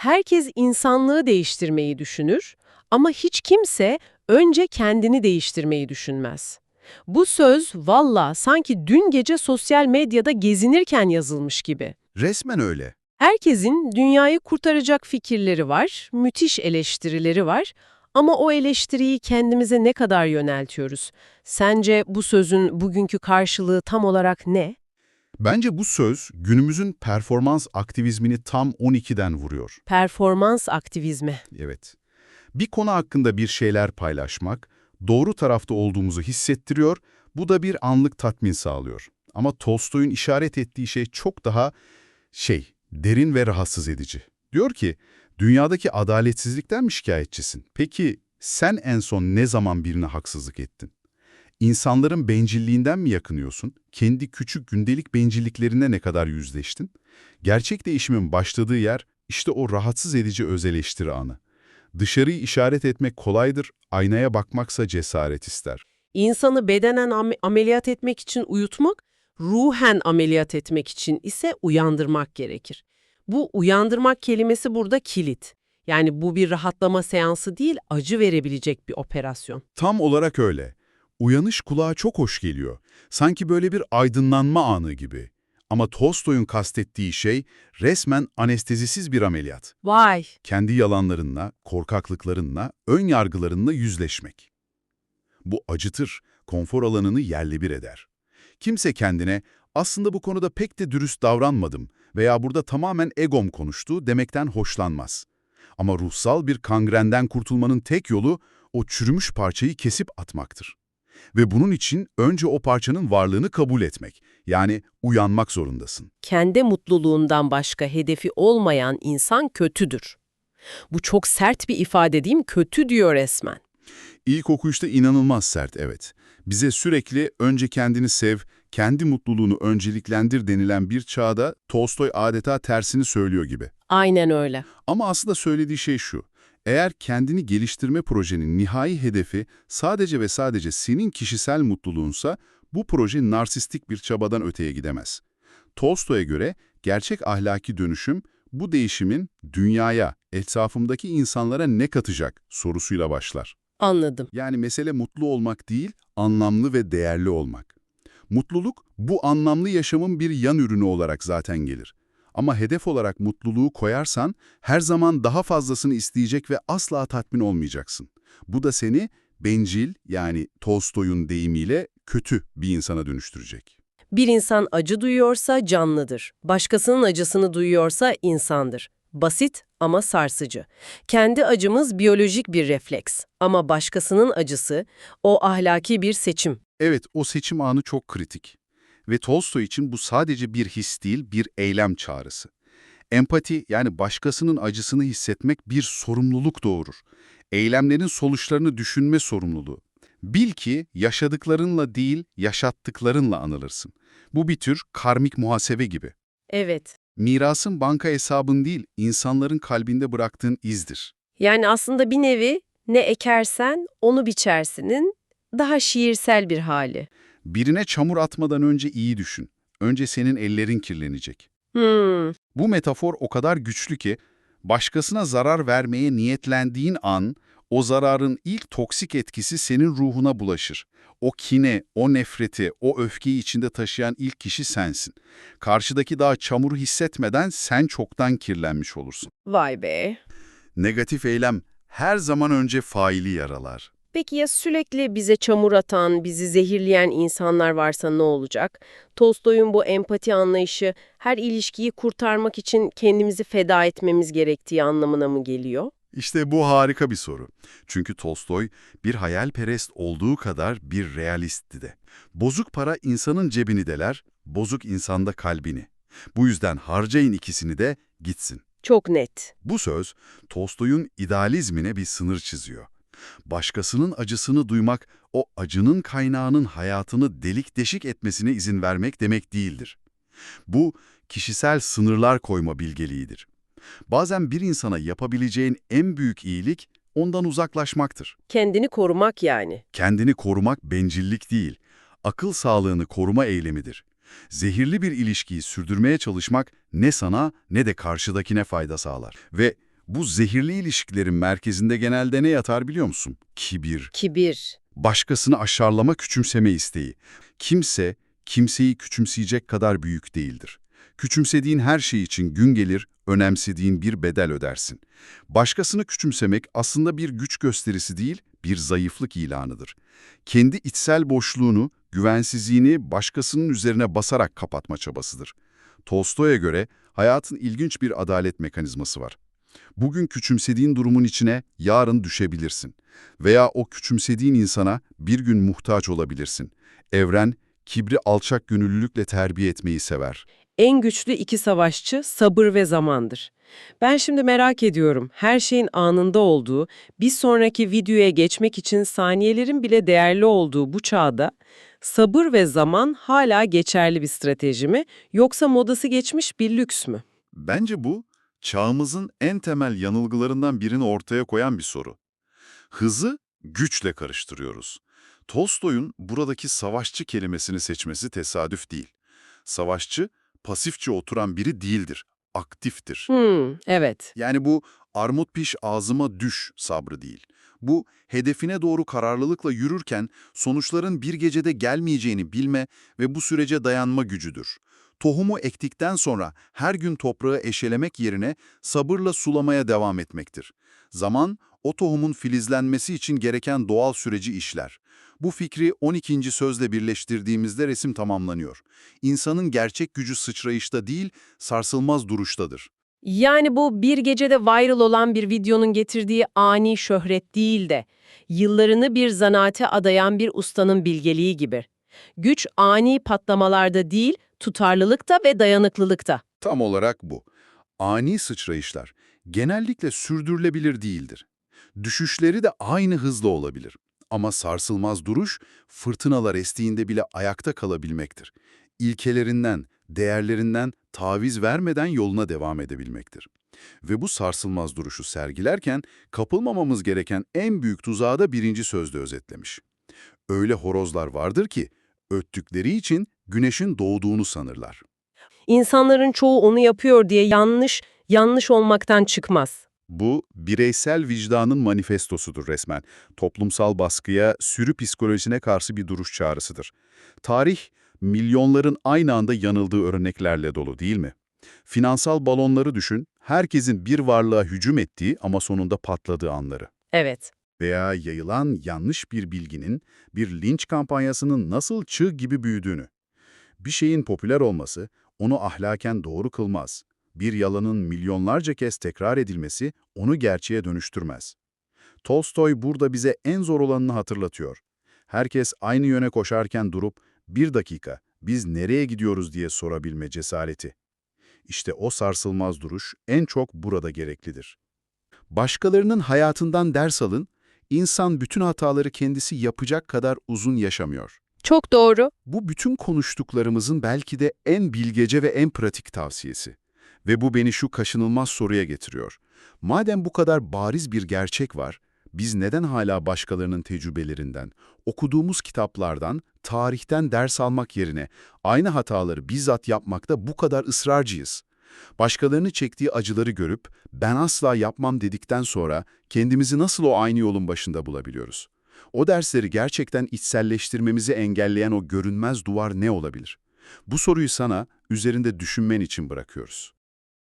Herkes insanlığı değiştirmeyi düşünür ama hiç kimse önce kendini değiştirmeyi düşünmez. Bu söz valla sanki dün gece sosyal medyada gezinirken yazılmış gibi. Resmen öyle. Herkesin dünyayı kurtaracak fikirleri var, müthiş eleştirileri var ama o eleştiriyi kendimize ne kadar yöneltiyoruz? Sence bu sözün bugünkü karşılığı tam olarak ne? Bence bu söz günümüzün performans aktivizmini tam 12'den vuruyor. Performans aktivizmi. Evet. Bir konu hakkında bir şeyler paylaşmak, doğru tarafta olduğumuzu hissettiriyor, bu da bir anlık tatmin sağlıyor. Ama Tolstoy'un işaret ettiği şey çok daha şey, derin ve rahatsız edici. Diyor ki, dünyadaki adaletsizlikten mi şikayetçisin? Peki sen en son ne zaman birine haksızlık ettin? İnsanların bencilliğinden mi yakınıyorsun? Kendi küçük gündelik bencilliklerine ne kadar yüzleştin? Gerçek değişimin başladığı yer işte o rahatsız edici öz eleştiri anı. Dışarıyı işaret etmek kolaydır, aynaya bakmaksa cesaret ister. İnsanı bedenen am- ameliyat etmek için uyutmak, ruhen ameliyat etmek için ise uyandırmak gerekir. Bu uyandırmak kelimesi burada kilit. Yani bu bir rahatlama seansı değil, acı verebilecek bir operasyon. Tam olarak öyle. Uyanış kulağa çok hoş geliyor. Sanki böyle bir aydınlanma anı gibi. Ama Tolstoy'un kastettiği şey resmen anestezisiz bir ameliyat. Vay! Kendi yalanlarınla, korkaklıklarınla, ön yargılarınla yüzleşmek. Bu acıtır, konfor alanını yerle bir eder. Kimse kendine aslında bu konuda pek de dürüst davranmadım veya burada tamamen egom konuştu demekten hoşlanmaz. Ama ruhsal bir kangrenden kurtulmanın tek yolu o çürümüş parçayı kesip atmaktır. Ve bunun için önce o parçanın varlığını kabul etmek, yani uyanmak zorundasın. Kendi mutluluğundan başka hedefi olmayan insan kötüdür. Bu çok sert bir ifade değil mi? Kötü diyor resmen. İlk okuyuşta inanılmaz sert, evet. Bize sürekli önce kendini sev, kendi mutluluğunu önceliklendir denilen bir çağda Tolstoy adeta tersini söylüyor gibi. Aynen öyle. Ama aslında söylediği şey şu. Eğer kendini geliştirme projenin nihai hedefi sadece ve sadece senin kişisel mutluluğunsa, bu proje narsistik bir çabadan öteye gidemez. Tolstoy'a göre gerçek ahlaki dönüşüm, bu değişimin dünyaya, etrafımdaki insanlara ne katacak sorusuyla başlar. Anladım. Yani mesele mutlu olmak değil, anlamlı ve değerli olmak. Mutluluk, bu anlamlı yaşamın bir yan ürünü olarak zaten gelir. Ama hedef olarak mutluluğu koyarsan, her zaman daha fazlasını isteyecek ve asla tatmin olmayacaksın. Bu da seni bencil, yani Tolstoy'un deyimiyle kötü bir insana dönüştürecek. Bir insan acı duyuyorsa canlıdır. Başkasının acısını duyuyorsa insandır. Basit ama sarsıcı. Kendi acımız biyolojik bir refleks ama başkasının acısı o ahlaki bir seçim. Evet, o seçim anı çok kritik. Ve Tolstoy için bu sadece bir his değil, bir eylem çağrısı. Empati yani başkasının acısını hissetmek bir sorumluluk doğurur. Eylemlerin sonuçlarını düşünme sorumluluğu. Bil ki yaşadıklarınla değil, yaşattıklarınla anılırsın. Bu bir tür karmik muhasebe gibi. Evet. Mirasın banka hesabın değil, insanların kalbinde bıraktığın izdir. Yani aslında bir nevi ne ekersen onu biçersinin daha şiirsel bir hali. Birine çamur atmadan önce iyi düşün. Önce senin ellerin kirlenecek. Hmm, Bu metafor o kadar güçlü ki, başkasına zarar vermeye niyetlendiğin an, o zararın ilk toksik etkisi senin ruhuna bulaşır. O kine, o nefreti, o öfkeyi içinde taşıyan ilk kişi sensin. Karşıdaki daha çamuru hissetmeden sen çoktan kirlenmiş olursun. vay be. Negatif eylem her zaman önce faili yaralar. Peki ya sürekli bize çamur atan, bizi zehirleyen insanlar varsa ne olacak? Tolstoy'un bu empati anlayışı her ilişkiyi kurtarmak için kendimizi feda etmemiz gerektiği anlamına mı geliyor? İşte bu harika bir soru. Çünkü Tolstoy bir hayalperest olduğu kadar bir realistti de. Bozuk para insanın cebini deler, bozuk insanda kalbini. Bu yüzden harcayın ikisini de gitsin. Çok net. Bu söz Tolstoy'un idealizmine bir sınır çiziyor. Başkasının acısını duymak, o acının kaynağının hayatını delik deşik etmesine izin vermek demek değildir. Bu, kişisel sınırlar koyma bilgeliğidir. Bazen bir insana yapabileceğin en büyük iyilik ondan uzaklaşmaktır. Kendini korumak yani. Kendini korumak bencillik değil, akıl sağlığını koruma eylemidir. Zehirli bir ilişkiyi sürdürmeye çalışmak ne sana ne de karşıdakine fayda sağlar. Ve Bu zehirli ilişkilerin merkezinde genelde ne yatar biliyor musun? Kibir, Kibir. başkasını aşağılama, küçümseme isteği. Kimse, kimseyi küçümseyecek kadar büyük değildir. Küçümsediğin her şey için gün gelir, önemsediğin bir bedel ödersin. Başkasını küçümsemek aslında bir güç gösterisi değil, bir zayıflık ilanıdır. Kendi içsel boşluğunu, güvensizliğini başkasının üzerine basarak kapatma çabasıdır. Tolstoy'a göre hayatın ilginç bir adalet mekanizması var. Bugün küçümsediğin durumun içine yarın düşebilirsin. Veya o küçümsediğin insana bir gün muhtaç olabilirsin. Evren, kibri alçak gönüllülükle terbiye etmeyi sever. En güçlü iki savaşçı sabır ve zamandır. Ben şimdi merak ediyorum, her şeyin anında olduğu, bir sonraki videoya geçmek için saniyelerin bile değerli olduğu bu çağda, sabır ve zaman hala geçerli bir strateji mi, yoksa modası geçmiş bir lüks mü? Bence bu, çağımızın en temel yanılgılarından birini ortaya koyan bir soru. Hızı güçle karıştırıyoruz. Tolstoy'un buradaki savaşçı kelimesini seçmesi tesadüf değil. Savaşçı, pasifçe oturan biri değildir, aktiftir. Hmm, evet. Yani bu armut piş ağzıma düş sabrı değil. Bu hedefine doğru kararlılıkla yürürken sonuçların bir gecede gelmeyeceğini bilme ve bu sürece dayanma gücüdür. Tohumu ektikten sonra her gün toprağı eşelemek yerine sabırla sulamaya devam etmektir. Zaman, o tohumun filizlenmesi için gereken doğal süreci işler. Bu fikri 12. sözle birleştirdiğimizde resim tamamlanıyor. İnsanın gerçek gücü sıçrayışta değil, sarsılmaz duruştadır. Yani bu bir gecede viral olan bir videonun getirdiği ani şöhret değil de, yıllarını bir zanaate adayan bir ustanın bilgeliği gibi. Güç ani patlamalarda değil, tutarlılıkta ve dayanıklılıkta. Tam olarak bu. Ani sıçrayışlar genellikle sürdürülebilir değildir. Düşüşleri de aynı hızla olabilir. Ama sarsılmaz duruş, fırtınalar estiğinde bile ayakta kalabilmektir. İlkelerinden, değerlerinden taviz vermeden yoluna devam edebilmektir. Ve bu sarsılmaz duruşu sergilerken kapılmamamız gereken en büyük tuzağı da birinci sözde özetlemiş. Öyle horozlar vardır ki, öttükleri için güneşin doğduğunu sanırlar. İnsanların çoğu onu yapıyor diye yanlış, yanlış olmaktan çıkmaz. Bu, bireysel vicdanın manifestosudur resmen. Toplumsal baskıya, sürü psikolojisine karşı bir duruş çağrısıdır. Tarih, milyonların aynı anda yanıldığı örneklerle dolu değil mi? Finansal balonları düşün, herkesin bir varlığa hücum ettiği ama sonunda patladığı anları. Evet. Veya yayılan yanlış bir bilginin, bir linç kampanyasının nasıl çığ gibi büyüdüğünü. Bir şeyin popüler olması, onu ahlaken doğru kılmaz. Bir yalanın milyonlarca kez tekrar edilmesi onu gerçeğe dönüştürmez. Tolstoy burada bize en zor olanını hatırlatıyor. Herkes aynı yöne koşarken durup, bir dakika, biz nereye gidiyoruz diye sorabilme cesareti. İşte o sarsılmaz duruş en çok burada gereklidir. Başkalarının hayatından ders alın, insan bütün hataları kendisi yapacak kadar uzun yaşamıyor. Çok doğru. Bu bütün konuştuklarımızın belki de en bilgece ve en pratik tavsiyesi. Ve bu beni şu kaşınılmaz soruya getiriyor. Madem bu kadar bariz bir gerçek var, biz neden hala başkalarının tecrübelerinden, okuduğumuz kitaplardan, tarihten ders almak yerine aynı hataları bizzat yapmakta bu kadar ısrarcıyız? Başkalarını çektiği acıları görüp ben asla yapmam dedikten sonra kendimizi nasıl o aynı yolun başında bulabiliyoruz? O dersleri gerçekten içselleştirmemizi engelleyen o görünmez duvar ne olabilir? Bu soruyu sana üzerinde düşünmen için bırakıyoruz.